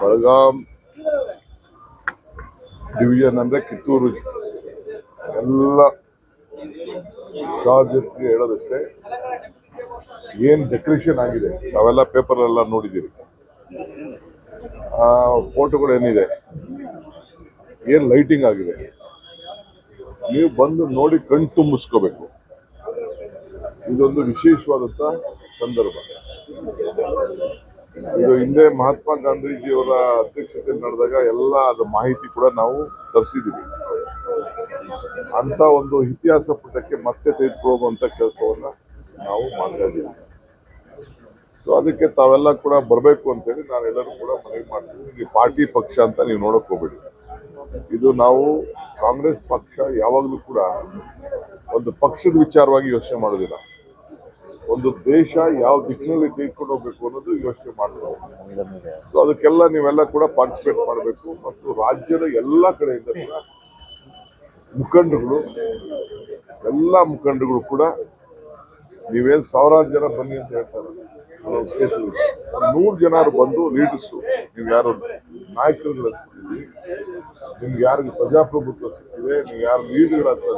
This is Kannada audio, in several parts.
ಬೆಳಗಾಂ ಡಿವಿಷನ್ ಅಂದ್ರೆ ಕಿತ್ತೂರು. ಎಲ್ಲ ಸಾಧ್ಯತೆ ಹೇಳೋದಷ್ಟೇ, ಏನು ಡೆಕೋರೇಷನ್ ಆಗಿದೆ, ನಾವೆಲ್ಲ ಪೇಪರ್ ಎಲ್ಲ ನೋಡಿದ್ದೀರಿ. ಆ ಫೋಟೋಗಳು ಏನಿದೆ, ಏನು ಲೈಟಿಂಗ್ ಆಗಿದೆ, ನೀವು ಬಂದು ನೋಡಿ ಕಣ್ ತುಂಬಿಸ್ಕೋಬೇಕು. ಇದೊಂದು ವಿಶೇಷವಾದಂತ ಸಂದರ್ಭ. ಇದು ಹಿಂದೆ ಮಹಾತ್ಮ ಗಾಂಧೀಜಿಯವರ ಅಧ್ಯಕ್ಷತೆ ನಡೆದಾಗ ಎಲ್ಲ ಅದು ಮಾಹಿತಿ ಕೂಡ ನಾವು ತರಿಸಿದ್ದೀವಿ. ಅಂತ ಒಂದು ಇತಿಹಾಸ ಪುಟಕ್ಕೆ ಮತ್ತೆ ತೆಗೆದುಕೊಳ್ಳುವಂಥ ಕೆಲಸವನ್ನ ನಾವು ಮಾಡ್ತಾ ಇದ್ದೀವಿ. ಸೊ ಅದಕ್ಕೆ ತಾವೆಲ್ಲ ಕೂಡ ಬರಬೇಕು ಅಂತೇಳಿ ನಾವೆಲ್ಲರೂ ಕೂಡ ಮನವಿ ಮಾಡ್ತೀವಿ. ಇಲ್ಲಿ ಪಾರ್ಟಿ ಪಕ್ಷ ಅಂತ ನೀವು ನೋಡಕ್ ಹೋಗ್ಬೇಡಿ. ಇದು ನಾವು ಕಾಂಗ್ರೆಸ್ ಪಕ್ಷ ಯಾವಾಗಲೂ ಕೂಡ ಒಂದು ಪಕ್ಷದ ವಿಚಾರವಾಗಿ ಯೋಚನೆ ಮಾಡೋದಿಲ್ಲ. ಒಂದು ದೇಶ ಯಾವ ದಿಕ್ಕಿನಲ್ಲಿ ತೆಗೆದುಕೊಂಡು ಹೋಗ್ಬೇಕು ಅನ್ನೋದು ಯೋಚನೆ ಮಾಡ್ತಾರೆ ಸೊ ಅದಕ್ಕೆಲ್ಲ ನೀವೆಲ್ಲ ಕೂಡ ಪಾರ್ಟಿಸಿಪೇಟ್ ಮಾಡಬೇಕು ಮತ್ತು ರಾಜ್ಯದ ಎಲ್ಲ ಕಡೆಯಿಂದ ಕೂಡ ಮುಖಂಡರುಗಳು, ಎಲ್ಲ ಮುಖಂಡರುಗಳು ಕೂಡ ನೀವೇನು ಸಾವಿರಾರು ಜನ ಬನ್ನಿ ಅಂತ ಹೇಳ್ತಾರೆ. ನೂರು ಜನರು ಬಂದು ಲೀಡರ್ಸು ನೀವು ಯಾರು ನಾಯಕರುಗಳ ನಿಮ್ಗೆ ಯಾರಿಗೆ ಪ್ರಜಾಪ್ರಭುತ್ವ ಸಿಕ್ಕಿದೆ, ನೀವು ಯಾರು ಲೀಡ್ಗಳ ಹತ್ರ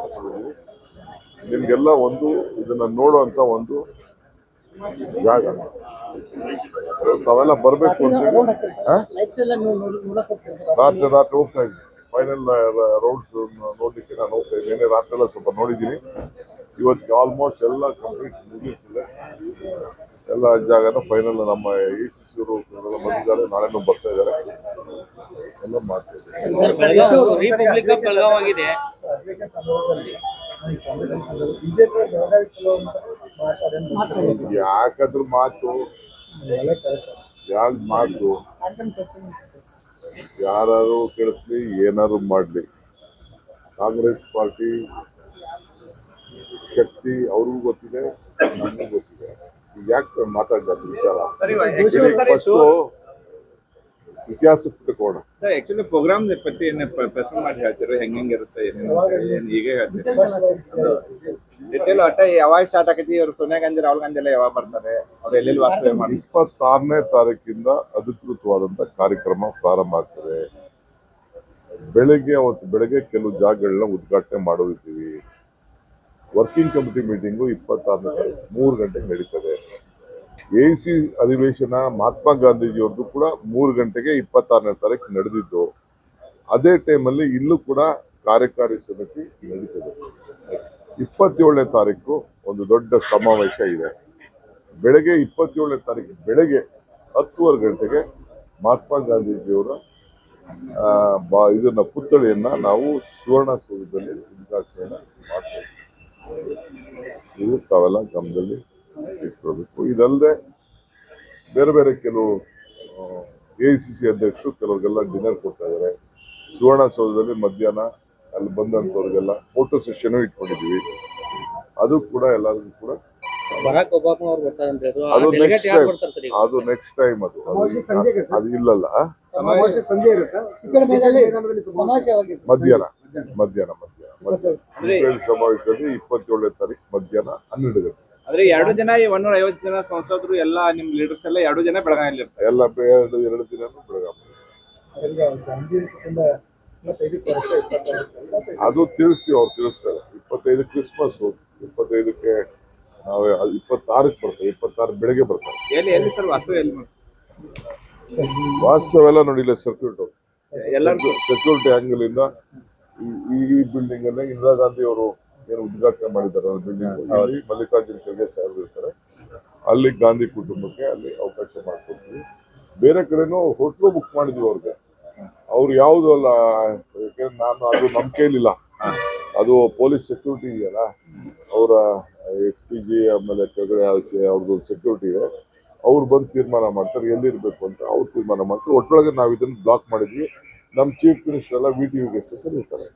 ನಿಮ್ಗೆಲ್ಲ ಒಂದು ಇದನ್ನ ನೋಡುವಂತ ಒಂದು ಜಾಗ. ನಾವೆಲ್ಲ ತಾವೆಲ್ಲ ಬರ್ಬೇಕು ಅಂತ ರಾತ್ರಿ ರಾತ್ರಿ ಹೋಗ್ತಾ ಇದ್ದೀನಿ. ಫೈನಲ್ ರೌಂಡ್ಸ್ ನೋಡಲಿಕ್ಕೆ ನಾನು ಹೋಗ್ತಾ ಇದ್ದೀನಿ. ರಾತ್ರಿ ಎಲ್ಲ ಸ್ವಲ್ಪ ನೋಡಿದ್ದೀನಿ. ಇವತ್ತು ಆಲ್ಮೋಸ್ಟ್ ಎಲ್ಲ ಕಂಪ್ಲೀಟ್ ಮುಗಿಯುತ್ತಿದೆ. ಎಲ್ಲ ಜಾಗನ ಫೈನಲ್ ನಮ್ಮ ಈ ಸಿ ಸಿ ಅವರು ಬಂದಿದ್ದಾರೆ. ನಾಳೆನೂ ಬರ್ತಾ ಇದ್ದಾರೆ. ಎಲ್ಲ ಮಾಡ್ತಾ ಇದ್ದಾರೆ. ಯಾಕಂದ್ರೆ ಮಾತು. ಯಾಕೆ ಮಾತು? ಯಾರು ಕೇಳಿಸ್ಲಿ ಏನಾದ್ರು ಮಾಡ್ಲಿ. ಕಾಂಗ್ರೆಸ್ ಪಾರ್ಟಿ ಶಕ್ತಿ ಅವ್ರಿಗೂ ಗೊತ್ತಿದೆ ನಮಗೂ ಗೊತ್ತಿದೆ. ಈಗ ಯಾಕೆ ಮಾತಾಡ್ತಾರೆ ವಿಚಾರ. ಫಸ್ಟು ಇತಿಹಾಸ ಪುಟಕೋಣ ಸರ್ ಆಕ್ಚುಲಿ ಪ್ರೋಗ್ರಾಮ್ ಪಟ್ಟಿ ಏನ ಪ್ರೆಸೆಂಟ್ ಮಾಡಿ ಹೇಳ್ತಿರೋ ಹೆಂಗ್ ಹೆಂಗ್ ಇರುತ್ತೆ? ಏನೇನು ಏನ್ ಈಗ ಹೇಳ್ತೀರಿ ಡಿಟೇಲ್ ಒಟ್ಟ ಯಾವಾಗ ಸ್ಟಾರ್ಟ್ ಆಕೈತಿ ಇವ್ರು ಸೋನಿಯಾ ಗಾಂಧಿ ರಾಹುಲ್ ಗಾಂಧಿ ಎಲ್ಲ ಯಾವಾಗ ಬರ್ತಾರೆ? ಅವ್ರು ಎಲ್ಲೆಲ್ಲಿ ವಾಸ್ತವ್ಯ ಮಾಡಿ ಇಪ್ಪತ್ತಾರನೇ ತಾರೀಕಿಂದ ಅಧಿಕೃತವಾದಂತ ಕಾರ್ಯಕ್ರಮ ಪ್ರಾರಂಭ ಆಗ್ತದೆ. ಬೆಳಗ್ಗೆ ಅವತ್ತು ಬೆಳಗ್ಗೆ ಕೆಲವು ಜಾಗಗಳನ್ನ ಉದ್ಘಾಟನೆ ಮಾಡೋದಿದ್ದೀವಿ ವರ್ಕಿಂಗ್ ಕಮಿಟಿ ಮೀಟಿಂಗು ಇಪ್ಪತ್ತಾರನೇ ತಾರೀಕು ಮೂರು ಗಂಟೆಗೆ ನಡೀತದೆ. ಎ ಸಿ ಅಧಿವೇಶನ ಮಹಾತ್ಮ ಗಾಂಧೀಜಿಯವ್ರದ್ದು ಕೂಡ ಮೂರು ಗಂಟೆಗೆ ಇಪ್ಪತ್ತಾರನೇ ತಾರೀಕು ನಡೆದಿದ್ದು. ಅದೇ ಟೈಮಲ್ಲಿ ಇಲ್ಲೂ ಕೂಡ ಕಾರ್ಯಕಾರಿ ಸಮಿತಿ ನಡೀತದೆ. ಇಪ್ಪತ್ತೇಳನೇ ತಾರೀಕು ಒಂದು ದೊಡ್ಡ ಸಮಾವೇಶ ಇದೆ. ಬೆಳಗ್ಗೆ ಇಪ್ಪತ್ತೇಳನೇ ತಾರೀಕು, ಬೆಳಗ್ಗೆ ಹತ್ತುವರೆ ಗಂಟೆಗೆ ಮಹಾತ್ಮ ಗಾಂಧೀಜಿಯವರ ಬಾ, ಇದನ್ನ, ಪುತ್ಥಳಿಯನ್ನ ನಾವು ಸುವರ್ಣಸೌಧದಲ್ಲಿ ಉದ್ಘಾಟನೆಯನ್ನ ಮಾಡ್ತೇವೆ. ಇದು ತಾವೆಲ್ಲ ಗಮನದಲ್ಲಿ ಇಟ್ಕೊಳ್ಬೇಕು. ಇದಲ್ಲದೆ ಬೇರೆ ಬೇರೆ ಕೆಲವು ಎ ಸಿ ಸಿ ಅಧ್ಯಕ್ಷರು ಕೆಲವ್ರಿಗೆಲ್ಲ ಡಿನ್ನರ್ ಕೊಡ್ತಾ ಇದ್ದಾರೆ. ಸುವರ್ಣಸೌಧದಲ್ಲಿ ಮಧ್ಯಾಹ್ನ ಅಲ್ಲಿ ಬಂದಂಥವ್ರಿಗೆಲ್ಲ ಫೋಟೋ ಸೆಷನ್ ಇಟ್ಕೊಂಡಿದ್ದೀವಿ. ಅದು ಕೂಡ ಎಲ್ಲರಿಗೂ ಕೂಡ ಬರಾಕ್ ಒಬಾಮ ಅವ್ರು ಅದು ನೆಕ್ಸ್ಟ್ ಟೈಮ್ ಅದು ನೆಕ್ಸ್ಟ್ ಟೈಮ್ ಅದು. ಅದು ಇಲ್ಲಲ್ಲ. ಮಧ್ಯಾಹ್ನ. ಮಧ್ಯಾಹ್ನ. ಮಧ್ಯಾಹ್ನ ಸಮಾವೇಶದಲ್ಲಿ ಇಪ್ಪತ್ತೇಳನೇ ತಾರೀಕು ಮಧ್ಯಾಹ್ನ ಹನ್ನೆರಡು ಗಂಟೆ. ಅಂದ್ರೆ ಎರಡು ಜನ ಈ ಒಂದೂರ ಐವತ್ತು ಜನ ಸಂಸದರು ಎಲ್ಲ ನಿಮ್ ಲೀಡರ್ಸ್ ಎಲ್ಲ ಎರಡು ಜನ ಬೆಳಗಾವಿಯಲ್ಲಿ ಎಲ್ಲ ಎರಡು ಎರಡು ದಿನ ಬೆಳಗಾವಿ ಅದು ತಿಳಿಸಿ ಅವ್ರು ತಿಳಿಸ್ತಾರೆ. ಇಪ್ಪತ್ತೈದು ಕ್ರಿಸ್ಮಸ್ ಇಪ್ಪತ್ತೈದಕ್ಕೆ ನಾವು ಇಪ್ಪತ್ತಾರಕ್ಕೆ ಬರ್ತಾರೆ ಇಪ್ಪತ್ತಾರು ಬೆಳಗ್ಗೆ ಬರ್ತಾರೆ? ವಾಸ್ತವ ಎಲ್ಲ ನೋಡಿಲ್ಲ ಸರ್ಕ್ಯೂಟ್ ಸೆಕ್ಯೂರಿಟಿ ಆಂಗಲ್ ಇಂದ ಈ- ಬಿಲ್ಡಿಂಗ್ ಅಲ್ಲಿ ಇಂದಿರಾ ಗಾಂಧಿ ಅವರು ಏನು ಉದ್ಘಾಟನೆ ಮಾಡಿದ್ದಾರೆ ಬಿಲ್ಡಿಂಗ್ ಅಲ್ಲಿ. ಮಲ್ಲಿಕಾರ್ಜುನ ಖರ್ಗೆ ಸಾಹೇಬ್ ಇರ್ತಾರೆ. ಅಲ್ಲಿ ಗಾಂಧಿ ಕುಟುಂಬಕ್ಕೆ ಅಲ್ಲಿ ಅವಕಾಶ ಮಾಡ್ಕೊಡ್ತೀವಿ. ಬೇರೆ ಕಡೆನೂ ಹೋಟ್ಲು ಬುಕ್ ಮಾಡಿದ್ವಿ ಅವ್ರಿಗೆ. ಅವ್ರು ಯಾವುದು ಅಲ್ಲ ನಾನು ಅದು ನಮ್ಮ ಕೈಲಿಲ್ಲ. ಅದು ಪೊಲೀಸ್ ಸೆಕ್ಯೂರಿಟಿ ಇದೆಯಲ್ಲ, ಅವರ ಎಸ್ ಪಿ ಜಿ ಆಮೇಲೆ ಕೆಳಗಡೆ ಅವ್ರದ್ದು ಸೆಕ್ಯೂರಿಟಿ ಇದೆ. ಅವ್ರು ಬಂದು ತೀರ್ಮಾನ ಮಾಡ್ತಾರೆ, ಎಲ್ಲಿರಬೇಕು ಅಂತ ಅವ್ರು ತೀರ್ಮಾನ ಮಾಡ್ತಾರೆ. ಒಟ್ಟೊಳಗೆ ನಾವು ಇದನ್ನು ಬ್ಲಾಕ್ ಮಾಡಿದ್ವಿ. ನಮ್ಮ ಚೀಫ್ ಮಿನಿಸ್ಟರ್ ಎಲ್ಲ ವಿ ಟಿ ಸರ್ ಇರ್ತಾರೆ.